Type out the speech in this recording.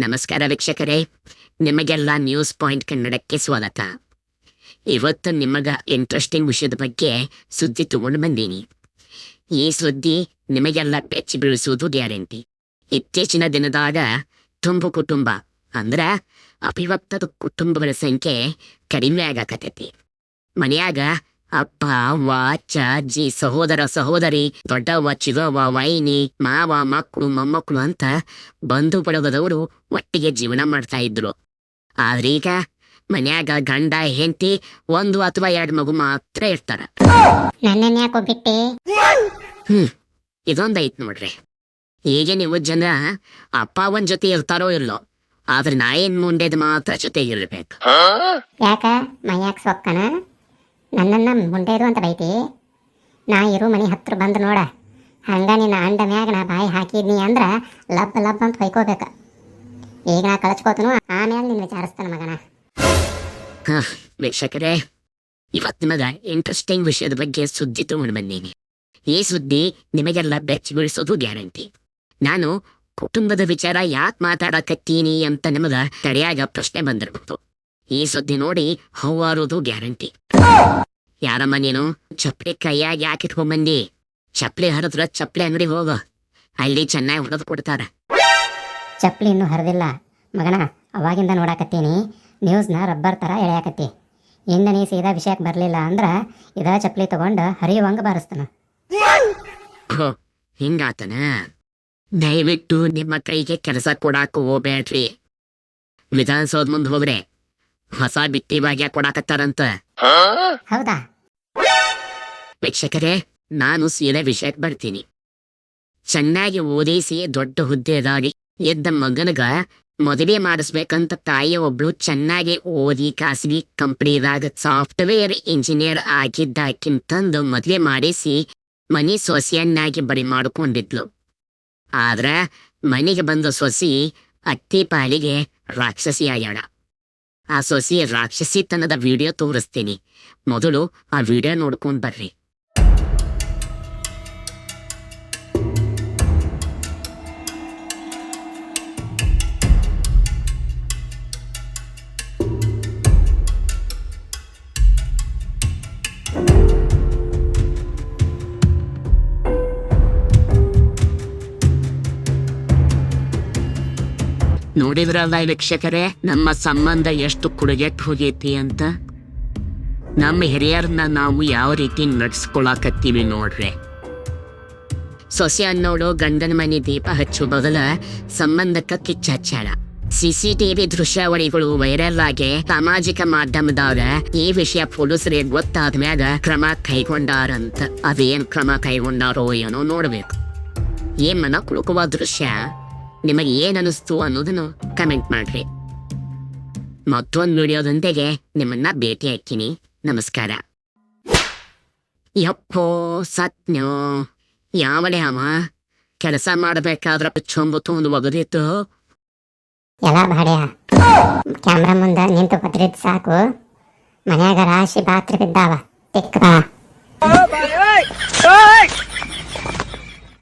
ನಮಸ್ಕಾರ ವೀಕ್ಷಕರೇ. ನಿಮಗೆಲ್ಲ ನ್ಯೂಸ್ ಪಾಯಿಂಟ್ ಕನ್ನಡಕ್ಕೆ ಸ್ವಾಗತ. ಇವತ್ತು ನಿಮಗ ಇಂಟ್ರೆಸ್ಟಿಂಗ್ ವಿಷಯದ ಬಗ್ಗೆ ಸುದ್ದಿ ತಗೊಂಡು ಬಂದೀನಿ. ಈ ಸುದ್ದಿ ನಿಮಗೆಲ್ಲ ಪೆಚ್ಚಿ ಬೀಳಿಸುವುದು ಗ್ಯಾರಂಟಿ. ಇತ್ತೀಚಿನ ದಿನದಾಗ ತುಂಬು ಕುಟುಂಬ ಅಂದ್ರ ಅಭಿವಕ್ತದ ಕುಟುಂಬಗಳ ಸಂಖ್ಯೆ ಕಡಿಮೆ ಆಗಕತ್ತೈತಿ. ಮನ್ಯಾಗ ಅಪ್ಪ ಅವ್ವ ಅಜ್ಜ ಅಜ್ಜಿ ಸಹೋದರ ಸಹೋದರಿ ದೊಡ್ಡವ್ವ ಚಿಗವ್ವ ವೈನಿ ಮಾವ ಮಕ್ಕಳು ಮೊಮ್ಮಕ್ಕಳು ಅಂತ ಬಂಧು ಬಳಗದವರು ಒಟ್ಟಿಗೆ ಜೀವನ ಮಾಡ್ತಾ ಇದ್ರು. ಆದ್ರೀಗ ಮನ್ಯಾಗ ಗಂಡ ಹೆಂಡತಿ ಒಂದು ಅಥವಾ ಎರಡು ಮಗು ಮಾತ್ರ ಇರ್ತಾರ. ಹ್ಮ್ ಯಾಕೋ ಬಿಟ್ಟೆ ಇದೊಂದೈತ್ ನೋಡ್ರಿ. ಈಗ ನೀವು ಜನ ಅಪ್ಪ ಒಂದ್ ಜೊತೆ ಇರ್ತಾರೋ ಇಲ್ಲೋ ಆದ್ರೆ ನಾ ಏನ್ ಮುಂಡೆದ್ ಮಾತ್ರ ಜೊತೆಗಿರ್ಬೇಕು. ಯಾಕ? ಮೈಯಾಕ್ ಸೊಕ್ಕನ? ನನ್ನನ್ನ ಮುಂಡೇದು ಅಂತ ಬೈತಿ. ನಾ ಇರು ಮನೆ ಹತ್ರ ಬಂದು ನೋಡ. ಹಂಗ ನಿನ್ನ ಅಂಡ ಮ್ಯಾಗ ನಾ ಬಾಯಿ ಹಾಕಿದ್ನಿ ಅಂದ್ರ ಲಬ್ ಲಬ್ ಅಂತ ಹೊಯ್ಕೋಬೇಕು. ಈಗ ನಾ ಕಳಚ್ಕೋತನು ಆಮೇಲೆ ನಿನ್ನ ವಿಚಾರಿಸ್ತಾನೆ ಮಗನ. ವೀಕ್ಷಕರೇ, ಇವತ್ತು ನಿಮಗ ಇಂಟ್ರೆಸ್ಟಿಂಗ್ ವಿಷಯದ ಬಗ್ಗೆ ಸುದ್ದಿ ತಗೊಂಡು ಬಂದೀನಿ. ಈ ಸುದ್ದಿ ನಿಮಗೆಲ್ಲ ಬೆಚ್ಚಗೊಳಿಸೋದು ಗ್ಯಾರಂಟಿ. ನಾನು ಕುಟುಂಬದ ವಿಚಾರ ಯಾಕೆ ಮಾತಾಡಕತ್ತೀನಿ ಅಂತ ನಿಮಗ ತಡೆಯಾಗ ಪ್ರಶ್ನೆ ಬಂದಿರ್ಬೋದು. ಈ ಸುದ್ದಿ ನೋಡಿ ಹೌವಾರೋದು ಗ್ಯಾರಂಟಿ. ಯಾರಮ್ಮ ನೀನು? ಚಪ್ಪಲಿ ಕೈಯಾಗ ಯಾಕೆ ಇಟ್ಕೊಂಬಂದಿ? ಚಪ್ಲಿ ಹರಿದ್ರ ಚಪ್ಲಿ ಅಂಗಡಿ ಹೋಗು. ಅಲ್ಲಿ ಚೆನ್ನಾಗಿ ಹೊಡೆದು ಕೊಡ್ತಾರ. ಚಪ್ಪಲಿ ಇನ್ನೂ ಹರಿದಿಲ್ಲ. ಮಗನ ಅವಾಗಿಂದ ನೋಡಾಕತ್ತೀನಿ. ನ್ಯೂಸ್ನ ರಬ್ಬರ್ ಥರ ಎಳೆಯಾಕತ್ತಿ. ಇನ್ನು ನೀ ಸೀದಾ ವಿಷಯಕ್ಕೆ ಬರಲಿಲ್ಲ ಅಂದ್ರ ಇದ ಚಪ್ಪಲಿ ತಗೊಂಡು ಹರಿಯುವಂಗ ಬಾರಿಸ್ತಾನ. ಹೋ ಹಿಂಗಾತನ? ದಯವಿಟ್ಟು ನಿಮ್ಮ ಕೈಗೆ ಕೆಲಸ ಕೊಡಾಕ ಹೋಗ್ಬೇಡ್ರಿ. ವಿಧಾನಸೌಧ ಮುಂದೆ ಹೋಗ್ರೆ. ಹೊಸ ಬಿಟ್ಟಿ ಭಾಗ್ಯ ಕೊಡಾಕತ್ತಾರಂತ ಹೌದಾ? ವೀಕ್ಷಕರೇ ನಾನು ಸೀದಾ ವಿಷಯಕ್ಕೆ ಬರ್ತೀನಿ. ಚೆನ್ನಾಗಿ ಓದಿಸಿ ದೊಡ್ಡ ಹುದ್ದೆದಾಗಿ ಎದ್ದ ಮಗನಗ ಮದುವೆ ಮಾಡಿಸ್ಬೇಕಂತ ತಾಯಿ ಒಬ್ಳು ಚೆನ್ನಾಗಿ ಓದಿ ಖಾಸಗಿ ಕಂಪ್ನಿದಾಗ ಸಾಫ್ಟ್ವೇರ್ ಇಂಜಿನಿಯರ್ ಆಗಿದ್ದಾಕಿಂತಂದು ಮದುವೆ ಮಾಡಿಸಿ ಮನಿ ಸೊಸೆಯನ್ನಾಗಿ ಬರಿ ಮಾಡಿಕೊಂಡಿದ್ಲು. ಆದ್ರ ಮನೆಗೆ ಬಂದ ಸೊಸಿ ಅತ್ತಿ ಪಾಲಿಗೆ ರಾಕ್ಷಸಿ ಆಗ್ಯಾಳ ಆ ಸೊಸಿ ರಾಕ್ಷಸಿತನದ ವಿಡಿಯೋ ತೋರಿಸ್ತೀನಿ. ಮೊದಲು ಆ ವಿಡಿಯೋ ನೋಡ್ಕೊಂಡು ಬರ್ರಿ. ನೋಡಿದ್ರಲ್ಲ ವೀಕ್ಷಕರೇ ನಮ್ಮ ಸಂಬಂಧ ಎಷ್ಟು ಕುಡುಗೆಟ್ಟು ಹೋಗೈತಿ ಅಂತ? ನಮ್ಮ ಹಿರಿಯರನ್ನ ನಾವು ಯಾವ ರೀತಿ ನಡ್ಸ್ಕೊಳಕತ್ತೀವಿ ನೋಡ್ರಿ. ಸೊಸೆ ಅನ್ನೋಳು ಗಂಡನ ಮನೆ ದೀಪ ಹಚ್ಚು ಬದಲ ಸಂಬಂಧಕ್ಕೆ ಕಿಚ್ಚ ಹಚ್ಚಾಳ ಸಿಸಿಟಿವಿ ದೃಶ್ಯಾವಳಿಗಳು ವೈರಲ್ ಆಗಿ ಸಾಮಾಜಿಕ ಮಾಧ್ಯಮದಾಗ ಈ ವಿಷಯ ಪೊಲೀಸರಿಗೆ ಗೊತ್ತಾದ ಮ್ಯಾಗ ಕ್ರಮ ಕೈಗೊಂಡಾರಂತ. ಅದೇನ್ ಕ್ರಮ ಕೈಗೊಂಡಾರೋ ಏನೋ ನೋಡ್ಬೇಕು. ಏನ್ ಮನ ಕುಳುಕುವ ದೃಶ್ಯ ನಿಮಗೆ ಏನ್ ಅನ್ನೋದನ್ನು ಕಮೆಂಟ್ ಮಾಡ್ರಿ. ಮತ್ತೊಂದು ವಿಡಿಯೋದೊಂದಿಗೆ ನಿಮ್ಮನ್ನ ಭೇಟಿ ಹಾಕ್ತೀನಿ ನಮಸ್ಕಾರ. ಯಪ್ಪೋ ಸತ್ನೋ ಯಾವಡೆ ಅವ ಕೆಲಸ ಮಾಡಬೇಕಾದ್ರ ಚೊಂಬತ್ತು ಒಂದು ಒಗದಿತ್ತು. ಕ್ಯಾಮ್ರಾ ಮುಂದೆ ನಿಂತು ಬದ್ರಿದ್ ಸಾಕು. ಮನ್ಯಾಗ ರಾಶಿ ಪಾತ್ರೆ ಬಿದ್ದಾವ ತಿಕ್ಕ